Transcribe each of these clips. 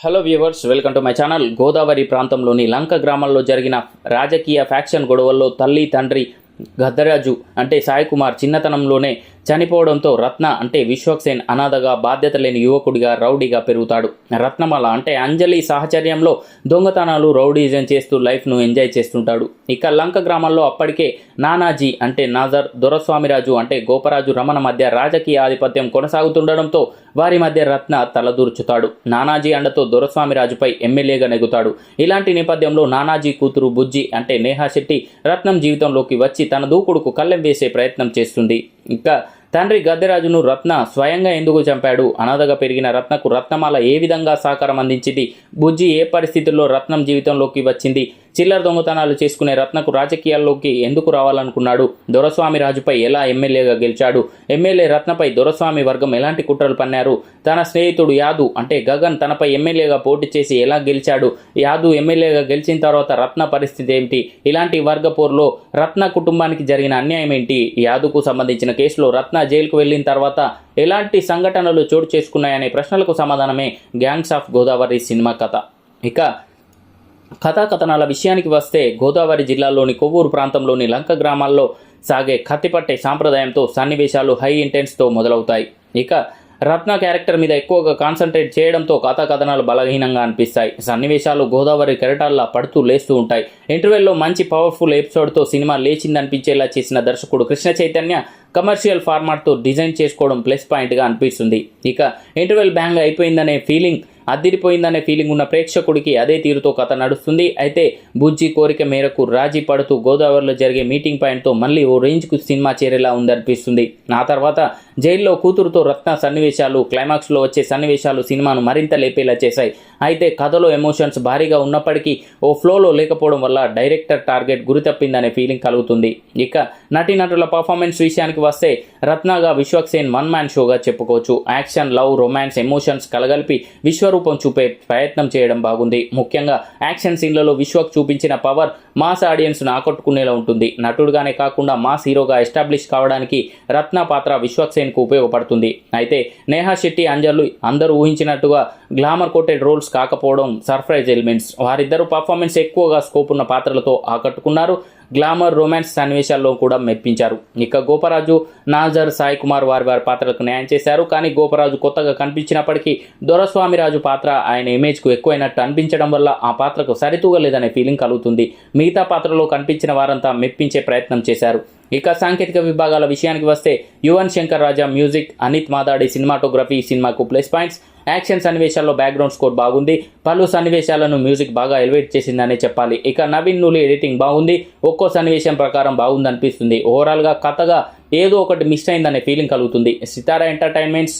Hello viewers welcome to my channel Godavari ప్రాంతంలోని లంక గ్రామంలో జరిగిన రాజకీయ ఫ్యాక్షన్ గొడవల్లో తల్లి తండ్రి గద్దరాజు అంటే సాయి కుమార్ చిన్నతనంలోనే చనిపోవడంతో రత్న అంటే విశ్వక్సేన్ అనాథగా బాధ్యత లేని యువకుడిగా రౌడీగా పెరుగుతాడు. రత్నమాల అంటే అంజలి సాహచర్యంలో దొంగతనాలు రౌడీజం చేస్తూ లైఫ్ను ఎంజాయ్ చేస్తుంటాడు. ఇక లంక గ్రామంలో అప్పటికే నానాజీ అంటే నాజర్ దొరస్వామిరాజు అంటే గోపరాజు రమణ మధ్య రాజకీయ ఆధిపత్యం కొనసాగుతుండడంతో వారి మధ్య రత్న తలదూర్చుతాడు. నానాజీ అండతో దొరస్వామిరాజుపై ఎమ్మెల్యేగా నెగుతాడు ఇలాంటి నేపథ్యంలో నానాజీ కూతురు బుజ్జి అంటే నేహా శెట్టి రత్నం జీవితంలోకి వచ్చి తన దూకుడుకు కళ్ళెం వేసే ప్రయత్నం చేస్తుంది. ఇంకా తండ్రి గద్దెరాజును రత్న స్వయంగా ఎందుకు చంపాడు? అనాథగా పెరిగిన రత్నకు రత్నమాల ఏ విధంగా సహకారం అందించింది? బుజ్జి ఏ పరిస్థితుల్లో రత్నం జీవితంలోకి వచ్చింది? చిల్లర దొంగతనాలు చేసుకునే రత్నకు రాజకీయాల్లోకి ఎందుకు రావాలనుకున్నాడు? దొరస్వామి రాజుపై ఎలా ఎమ్మెల్యేగా గెలిచాడు? ఎమ్మెల్యే రత్నపై దొరస్వామి వర్గం ఎలాంటి కుట్రలు పన్నారు? తన స్నేహితుడు యాదు అంటే గగన్ తనపై ఎమ్మెల్యేగా పోటీ చేసి ఎలా గెలిచాడు? యాదు ఎమ్మెల్యేగా గెలిచిన తర్వాత రత్న పరిస్థితి ఏమిటి? ఇలాంటి వర్గ పోరులో రత్న కుటుంబానికి జరిగిన అన్యాయం ఏంటి? యాదుకు సంబంధించిన కేసులో రత్న జైలుకు వెళ్ళిన తర్వాత ఎలాంటి సంఘటనలు చోటు చేసుకున్నాయనే ప్రశ్నలకు సమాధానమే గ్యాంగ్స్ ఆఫ్ గోదావరి సినిమా కథ. ఇక కథాకథనాల విషయానికి వస్తే గోదావరి జిల్లాలోని కొవ్వూరు ప్రాంతంలోని లంక గ్రామాల్లో సాగే కత్తిపట్టే సాంప్రదాయంతో సన్నివేశాలు హై ఇంటెన్స్తో మొదలవుతాయి. ఇక రత్న క్యారెక్టర్ మీద ఎక్కువగా కాన్సన్ట్రేట్ చేయడంతో కథాకథనాలు బలహీనంగా అనిపిస్తాయి. సన్నివేశాలు గోదావరి కెరటాల్లా పడుతూ లేస్తూ ఉంటాయి. ఇంటర్వెల్లో మంచి పవర్ఫుల్ ఎపిసోడ్తో సినిమా లేచిందనిపించేలా చేసిన దర్శకుడు కృష్ణ చైతన్య కమర్షియల్ ఫార్మాట్తో డిజైన్ చేసుకోవడం ప్లస్ పాయింట్గా అనిపిస్తుంది. ఇక ఇంటర్వెల్ బ్యాంగ్ అయిపోయిందనే ఫీలింగ్ అద్దిరిపోయిందనే ఫీలింగ్ ఉన్న ప్రేక్షకుడికి అదే తీరుతో కథ నడుస్తుంది. అయితే బుజ్జి కోరిక మేరకు రాజీ పడుతూ గోదావరిలో జరిగే మీటింగ్ పాయింట్తో మళ్ళీ ఓ రేంజ్కు సినిమా చేరేలా ఉందనిపిస్తుంది. ఆ తర్వాత జైల్లో కూతురుతో రత్న సన్నివేశాలు క్లైమాక్స్లో వచ్చే సన్నివేశాలు సినిమాను మరింత లేపేలా చేశాయి. అయితే కథలో ఎమోషన్స్ భారీగా ఉన్నప్పటికీ ఓ ఫ్లోలో లేకపోవడం వల్ల డైరెక్టర్ టార్గెట్ గురి తప్పిందనే ఫీలింగ్ కలుగుతుంది. ఇక నటీనటుల పర్ఫార్మెన్స్ విషయానికి వస్తే రత్నగా విశ్వక్సేన్ వన్ మ్యాన్ షోగా చెప్పుకోవచ్చు. యాక్షన్ లవ్ రొమాన్స్ ఎమోషన్స్ కలగలిపి విశ్వరూపం చూపే ప్రయత్నం చేయడం బాగుంది. ముఖ్యంగా యాక్షన్ సీన్లలో విశ్వక్ చూపించిన పవర్ మాస్ ఆడియన్స్ను ఆకట్టుకునేలా ఉంటుంది. నటుడుగానే కాకుండా మాస్ హీరోగా ఎస్టాబ్లిష్ కావడానికి రత్న పాత్ర విశ్వక్సేన్కు ఉపయోగపడుతుంది. అయితే నేహా శెట్టి అంజలు అందరూ ఊహించినట్టుగా గ్లామర్ కోటెడ్ రోల్స్ కాకపోవడం సర్ప్రైజ్ ఎలిమెంట్స్. వారిద్దరూ పర్ఫార్మెన్స్ ఎక్కువగా స్కోప్ ఉన్న పాత్రలతో ఆకట్టుకున్నారు. గ్లామర్ రొమాన్స్ సన్నివేశాల్లో కూడా మెప్పించారు. ఇక గోపరాజు నాజర్ సాయి కుమార్ వారి వారి పాత్రలకు న్యాయం చేశారు. కానీ గోపరాజు కొత్తగా కనిపించినప్పటికీ దొరస్వామిరాజు పాత్ర ఆయన ఇమేజ్కు ఎక్కువైనట్టు అనిపించడం వల్ల ఆ పాత్రకు సరితూగలేదనే ఫీలింగ్ కలుగుతుంది. మిగతా పాత్రలో కనిపించిన వారంతా మెప్పించే ప్రయత్నం చేశారు. ఇక సాంకేతిక విభాగాల విషయానికి వస్తే యువన్ శంకర్ రాజా మ్యూజిక్ అనిత్ మాదాడి సినిమాటోగ్రఫీ సినిమాకు ప్లస్ పాయింట్స్ యాక్షన్ సన్నివేశాల్లో బ్యాక్గ్రౌండ్ స్కోర్ బాగుంది. పలు సన్నివేశాలను మ్యూజిక్ బాగా ఎలివేట్ చేసిందనే చెప్పాలి. ఇక నవీన్ నూలి ఎడిటింగ్ బాగుంది. ఒక్కో సన్నివేశం ప్రకారం బాగుంది అనిపిస్తుంది ఓవరాల్గా కథగా ఏదో ఒకటి మిస్ అయిందనే ఫీలింగ్ కలుగుతుంది. Sitara entertainments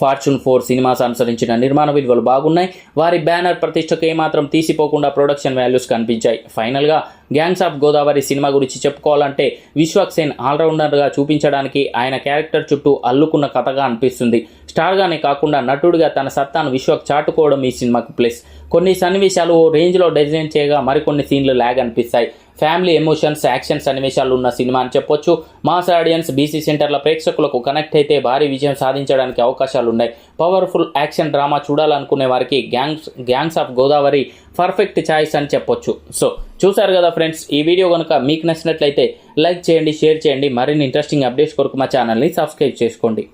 fortune four cinemas అనుసరించిన నిర్మాణ విలువలు బాగున్నాయి. వారి బ్యానర్ ప్రతిష్టకు ఏమాత్రం తీసిపోకుండా ప్రొడక్షన్ వాల్యూస్ కనిపించాయి. ఫైనల్గా గ్యాంగ్స్ ఆఫ్ గోదావరి సినిమా గురించి చెప్పుకోవాలంటే విశ్వక్సేన్ ఆల్రౌండర్గా చూపించడానికి ఆయన క్యారెక్టర్ చుట్టూ అల్లుకున్న కథగా అనిపిస్తుంది. స్టార్గానే కాకుండా నటుడిగా తన సత్తాను విశ్వక్ చాటుకోవడం ఈ సినిమాకు ప్లస్. కొన్ని సన్నివేశాలు ఓ రేంజ్లో డిజైన్ చేయగా మరికొన్ని సీన్లు ల్యాగ్ అనిపిస్తాయి. ఫ్యామిలీ ఎమోషన్స్ యాక్షన్ సన్నివేశాలు ఉన్న సినిమా అని చెప్పొచ్చు. మాస్ ఆడియన్స్ బీసీ సెంటర్ల ప్రేక్షకులకు కనెక్ట్ అయితే భారీ విజయం సాధించడానికి అవకాశాలు ఉన్నాయి పవర్ఫుల్ యాక్షన్ డ్రామా చూడాలనుకునే వారికి gangs gangs of Godavari perfect choice అని చెప్పొచ్చు. సో చూసారు కదా ఫ్రెండ్స్ ఈ వీడియో కనుక మీకు నచ్చినట్లయితే లైక్ చేయండి షేర్ చేయండి. మరిన్ని ఇంట్రెస్టింగ్ అప్డేట్స్ కొరకు మా ఛానల్ని సబ్స్క్రైబ్ చేసుకోండి.